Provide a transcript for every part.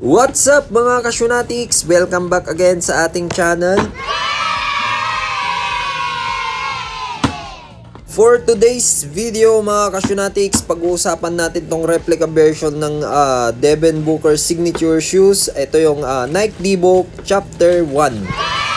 What's up mga kasyunatics? Welcome back again sa ating channel. For today's video mga kasyunatics, pag-uusapan natin tong replica version ng ah, Devin Booker signature shoes. Ito yung ah, Nike Debo Chapter 1.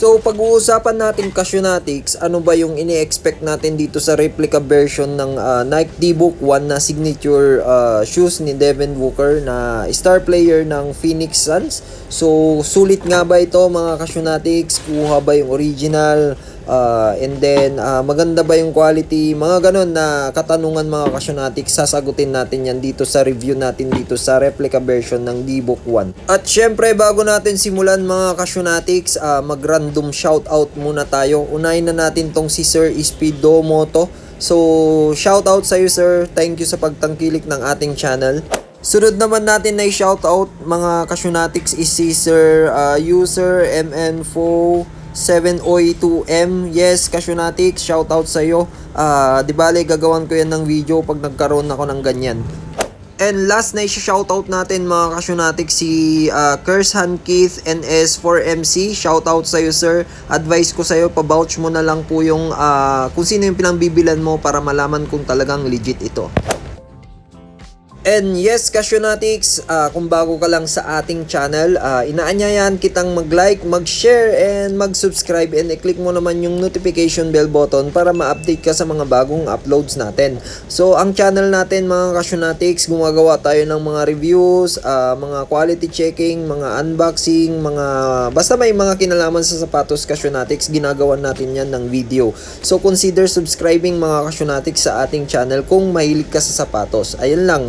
So, pag-uusapan natin Casionatics, ano ba yung ini-expect natin dito sa replica version ng ah, Nike D-Book 1 na signature ah, shoes ni Devin Booker na star player ng Phoenix Suns. So, sulit nga ba ito mga Casionatics? Kuha ba yung original? Ah, and then, ah, maganda ba yung quality? Mga ganon na katanungan mga Casionatics, sasagutin natin yan dito sa review natin dito sa replica version ng D-Book 1. At syempre, bago natin simulan mga Casionatics, ah, mag-random shoutout muna tayo. Unahin na natin tong si Sir Ispido Moto. So, shoutout sa iyo sir. Thank you sa pagtangkilik ng ating channel. Sunod naman natin na shoutout mga Casionatics is si Sir ah, User MN4 7OE2M. Yes, Casionatics, shoutout sa iyo. Ah, di bale gagawan ko yan ng video pag nagkaroon ako ng ganyan. And last na i-shoutout natin mga kasyonatics si uh, Kersan Keith NS4MC. Shoutout sa iyo sir. Advice ko sa iyo, pa-vouch mo na lang po yung ah, kung sino yung pinangbibilan mo para malaman kung talagang legit ito. And yes, Casionatics, ah, kung bago ka lang sa ating channel, ah, inaanyayan kitang mag-like, mag-share, and mag-subscribe and i-click mo naman yung notification bell button para ma-update ka sa mga bagong uploads natin. So, ang channel natin mga Casionatics, gumagawa tayo ng mga reviews, ah, mga quality checking, mga unboxing, mga basta may mga kinalaman sa sapatos Casionatics, ginagawa natin yan ng video. So, consider subscribing mga Casionatics sa ating channel kung mahilig ka sa sapatos. Ayun lang,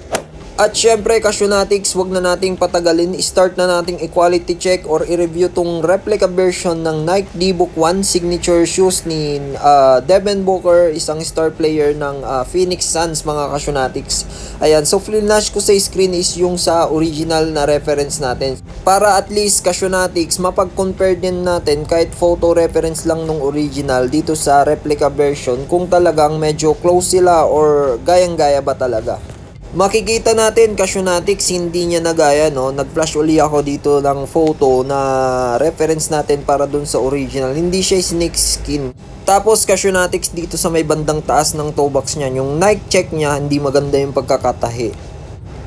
At syempre, Casionatics, wag na nating patagalin. Start na nating equality check or i-review tong replica version ng Nike D-Book 1 signature shoes ni ah, Devin Booker, isang star player ng ah, Phoenix Suns, mga Casionatics. Ayan, so flash ko sa screen is yung sa original na reference natin. Para at least, Casionatics, mapag-compare din natin kahit photo reference lang nung original dito sa replica version kung talagang medyo close sila or gayang-gaya ba talaga. Makikita natin, Casionatics, hindi niya nagaya, no? Nag-flash uli ako dito ng photo na reference natin para dun sa original. Hindi siya snake skin. Tapos, Casionatics, dito sa may bandang taas ng toe box niya, yung Nike check niya, hindi maganda yung pagkakatahi.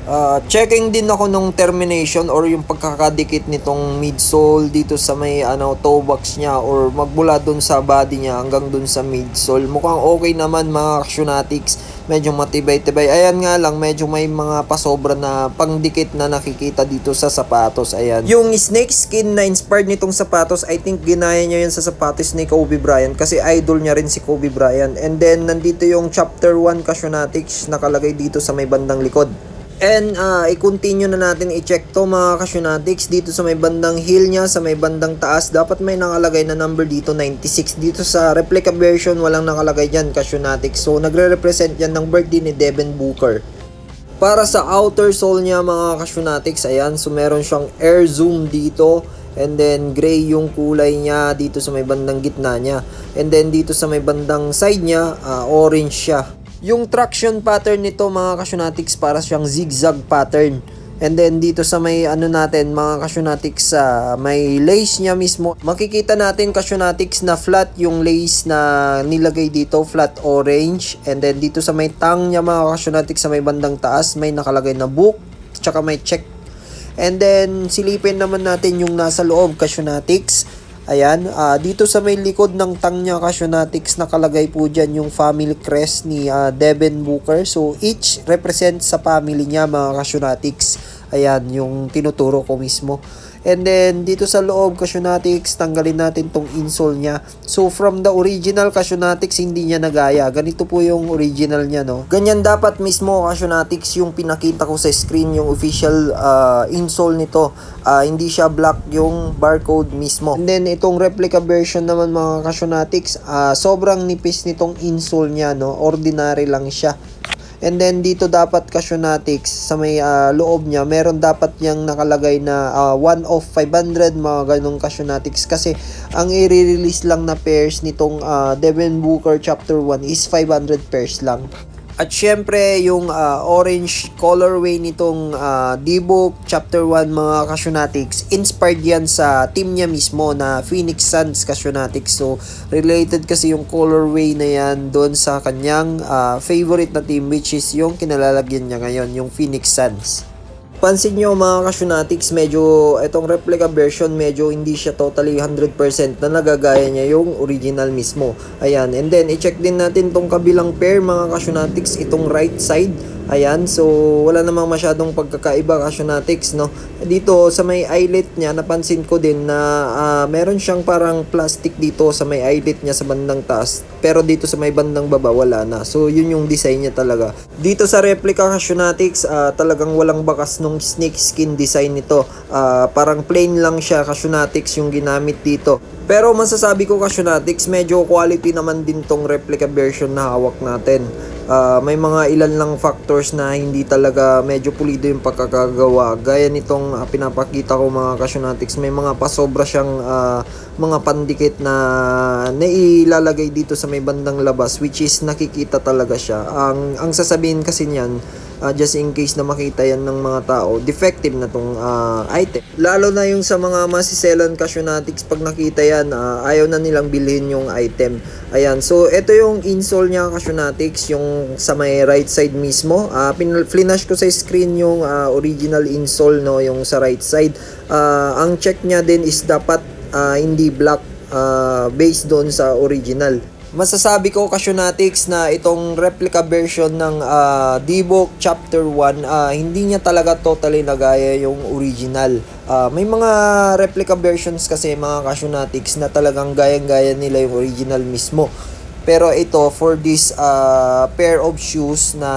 Ah, checking din ako nung termination or yung pagkakadikit nitong midsole dito sa may ano toe box niya or magbula dun sa body niya hanggang dun sa midsole. Mukhang okay naman mga Actionatics. Medyo matibay-tibay. Ayan nga lang, medyo may mga pasobra na pangdikit na nakikita dito sa sapatos. Ayan. Yung snake skin na inspired nitong sapatos, I think ginaya niya yan sa sapatos ni Kobe Bryant kasi idol niya rin si Kobe Bryant. And then, nandito yung chapter 1 Casionatics nakalagay dito sa may bandang likod. And ah, i-continue na natin i-check to mga Casionatics dito sa may bandang heel niya, sa may bandang taas. Dapat may nakalagay na number dito, 96. Dito sa replica version, walang nakalagay dyan, Casionatics. So, nagre-represent yan ng birthday ni Devin Booker. Para sa outer sole niya mga Casionatics, ayan, so meron siyang air zoom dito. And then gray yung kulay niya dito sa may bandang gitna niya. And then dito sa may bandang side niya, ah, orange siya. Yung traction pattern nito mga Casionatics para siyang zigzag pattern. And then dito sa may ano natin mga Casionatics sa may lace niya mismo. Makikita natin Casionatics na flat yung lace na nilagay dito, flat orange. And then dito sa may tang niya mga Casionatics sa may bandang taas, may nakalagay na book, tsaka may check And then, silipin naman natin yung nasa loob, Casionatics. Ayan, ah, dito sa may likod ng tang niya, nakalagay po dyan yung family crest ni ah, Devin Booker. So, each represent sa family niya, mga Casionatics. Ayan, yung tinuturo ko mismo. And then, dito sa loob, Casionatics, tanggalin natin tong insole niya. So, from the original Casionatics, hindi niya nagaya. Ganito po yung original niya, no? Ganyan dapat mismo, Casionatics, yung pinakita ko sa screen, yung official ah, insole nito. Ah, hindi siya black yung barcode mismo. And then, itong replica version naman, mga Casionatics, ah, sobrang nipis nitong insole niya, no? Ordinary lang siya. And then dito dapat Casionatics sa may ah, loob niya, meron dapat yang nakalagay na 1 of 500 mga ganong Casionatics kasi ang i-release lang na pairs nitong ah, Devin Booker chapter 1 is 500 pairs lang. At syempre, yung ah, orange colorway nitong uh, D-Book Chapter 1 mga Casionatics, inspired yan sa team niya mismo na Phoenix Suns Casionatics. So, related kasi yung colorway na yan doon sa kanyang ah, favorite na team which is yung kinalalagyan niya ngayon, yung Phoenix Suns. Pansin nyo mga Casionatics, medyo itong replica version, medyo hindi siya totally 100% na nagagaya niya yung original mismo. Ayan, and then i-check din natin tong kabilang pair mga Casionatics, itong right side. Ayan, so wala namang masyadong pagkakaiba Casionatics, no? Dito sa may eyelet niya, napansin ko din na ah, meron siyang parang plastic dito sa may eyelet niya sa bandang taas. Pero dito sa may bandang baba, wala na. So yun yung design niya talaga. Dito sa replica Casionatics, ah, talagang walang bakas nung snake skin design nito. Ah, parang plain lang siya Casionatics yung ginamit dito. Pero masasabi ko Casionatics, medyo quality naman din tong replica version na hawak natin. Ah, may mga ilan lang factors na hindi talaga medyo pulido yung pagkakagawa. Gaya nitong ah, pinapakita ko mga Casionatics, may mga pasobra siyang ah, mga pandikit na nailalagay dito sa may bandang labas which is nakikita talaga siya. Ang ang sasabihin kasi niyan, ah, just in case na makita yan ng mga tao, defective na tong ah, item. Lalo na yung sa mga masiselan Casionatics, pag nakita yan, ah, ayaw na nilang bilhin yung item. Ayan, so ito yung insole niya Casionatics, yung sa may right side mismo. Ah, pin- flash ko sa screen yung ah, original insole, no, yung sa right side. Ah, ang check niya din is dapat ah, hindi black ah, based doon sa original. Masasabi ko Casionatics na itong replica version ng ah, D-Book Chapter 1 ah, hindi niya talaga totally nagaya yung original. Ah, may mga replica versions kasi mga Casionatics na talagang gayang-gaya nila yung original mismo. Pero ito, for this ah, pair of shoes na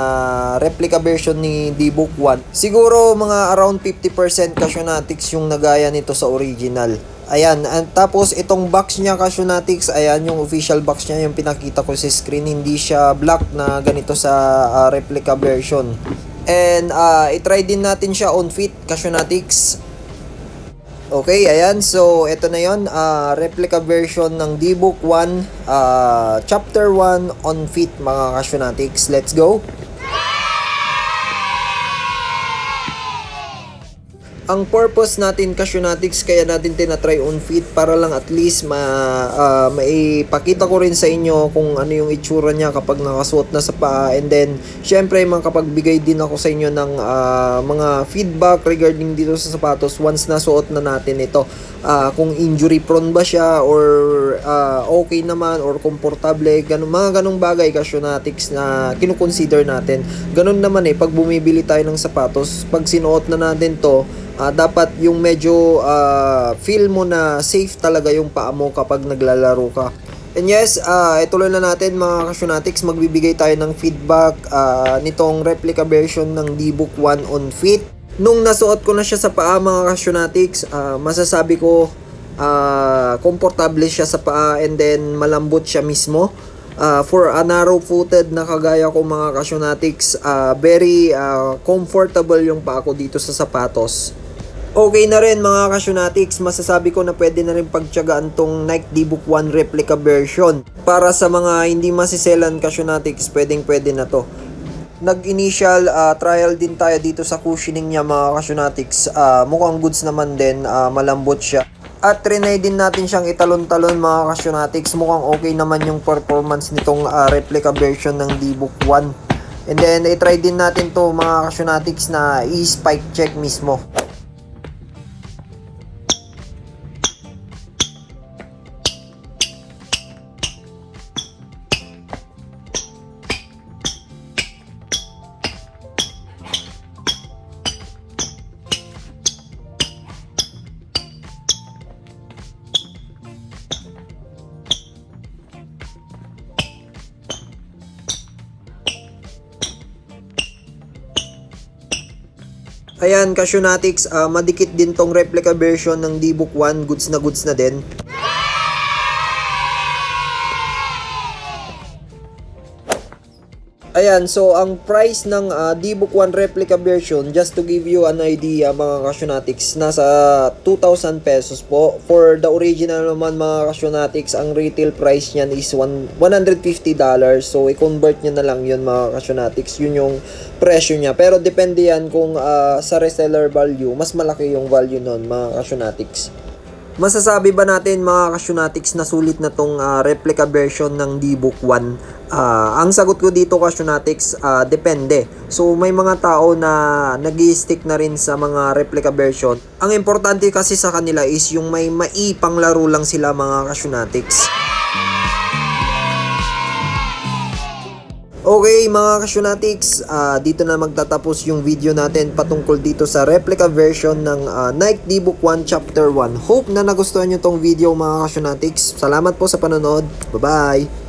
replica version ni D-Book 1, siguro mga around 50% Casionatics yung nagaya nito sa original. Ayan, and tapos itong box niya Casionatics, ayan yung official box niya, yung pinakita ko sa screen, hindi siya black na ganito sa ah, replica version. And ah, i-try din natin siya on fit Casionatics. Okay, ayan. So, ito na yon ah, replica version ng D-Book 1, ah, Chapter 1 on fit mga Casionatics. Let's go! Ang purpose natin Casionatics kaya natin tinatry on fit para lang at least ma ah, maipakita ko rin sa inyo kung ano yung itsura niya kapag nakasuot na sa paa. And then syempre makapagbigay din ako sa inyo ng ah, mga feedback regarding dito sa sapatos once na suot na natin ito Ah, kung injury prone ba siya or ah, okay naman or komportable ganun, mga ganung bagay Casionatics na kinukonsider natin ganun naman eh pag bumibili tayo ng sapatos pag sinuot na natin to ah, dapat yung medyo ah, feel mo na safe talaga yung paa mo kapag naglalaro ka. And yes, ah ituloy na natin mga Casionatics, magbibigay tayo ng feedback ah, nitong replica version ng D-Book 1 on Fit. Nung nasuot ko na siya sa paa mga Casionatics, ah, masasabi ko ah, komportable siya sa paa and then malambot siya mismo. Ah, for a narrow-footed na kagaya ko mga Casionatics, ah, very ah, comfortable yung paa ko dito sa sapatos. Okay na rin mga Casionatics, masasabi ko na pwede na rin pagtyagaan tong Nike D-Book 1 replica version. Para sa mga hindi masiselan Casionatics, pwedeng pwede na to. Nag-initial ah, trial din tayo dito sa cushioning niya mga Casionatics. Ah, mukhang goods naman din, ah, malambot siya. At trinay din natin siyang italon-talon mga Casionatics. Mukhang okay naman yung performance nitong ah, replica version ng D-Book 1. And then, i-try din natin to mga Casionatics na i-spike check mismo. Ayan, Casionatics, ah, madikit din tong replica version ng D-Book 1. Goods na goods na din. Ayan, so ang price ng ah, D-Book 1 replica version, just to give you an idea mga kasyonatics, nasa 2,000 pesos po. For the original naman mga kasyonatics, ang retail price niyan is one- $150. So, i-convert nyo na lang yun mga kasyonatics. Yun yung presyo niya. Pero depende yan kung ah, sa reseller value, mas malaki yung value nun mga kasyonatics. Masasabi ba natin mga kasyonatics na sulit na tong ah, replica version ng D-Book 1? Ah, ang sagot ko dito kasyonatics, ah, depende. So may mga tao na nag stick na rin sa mga replica version. Ang importante kasi sa kanila is yung may maipang laro lang sila mga kasyonatics. Okay mga kasyonatics, ah, dito na magtatapos yung video natin patungkol dito sa replica version ng ah, Nike D-Book 1 Chapter 1. Hope na nagustuhan nyo tong video mga kasyonatics. Salamat po sa panonood. Bye-bye!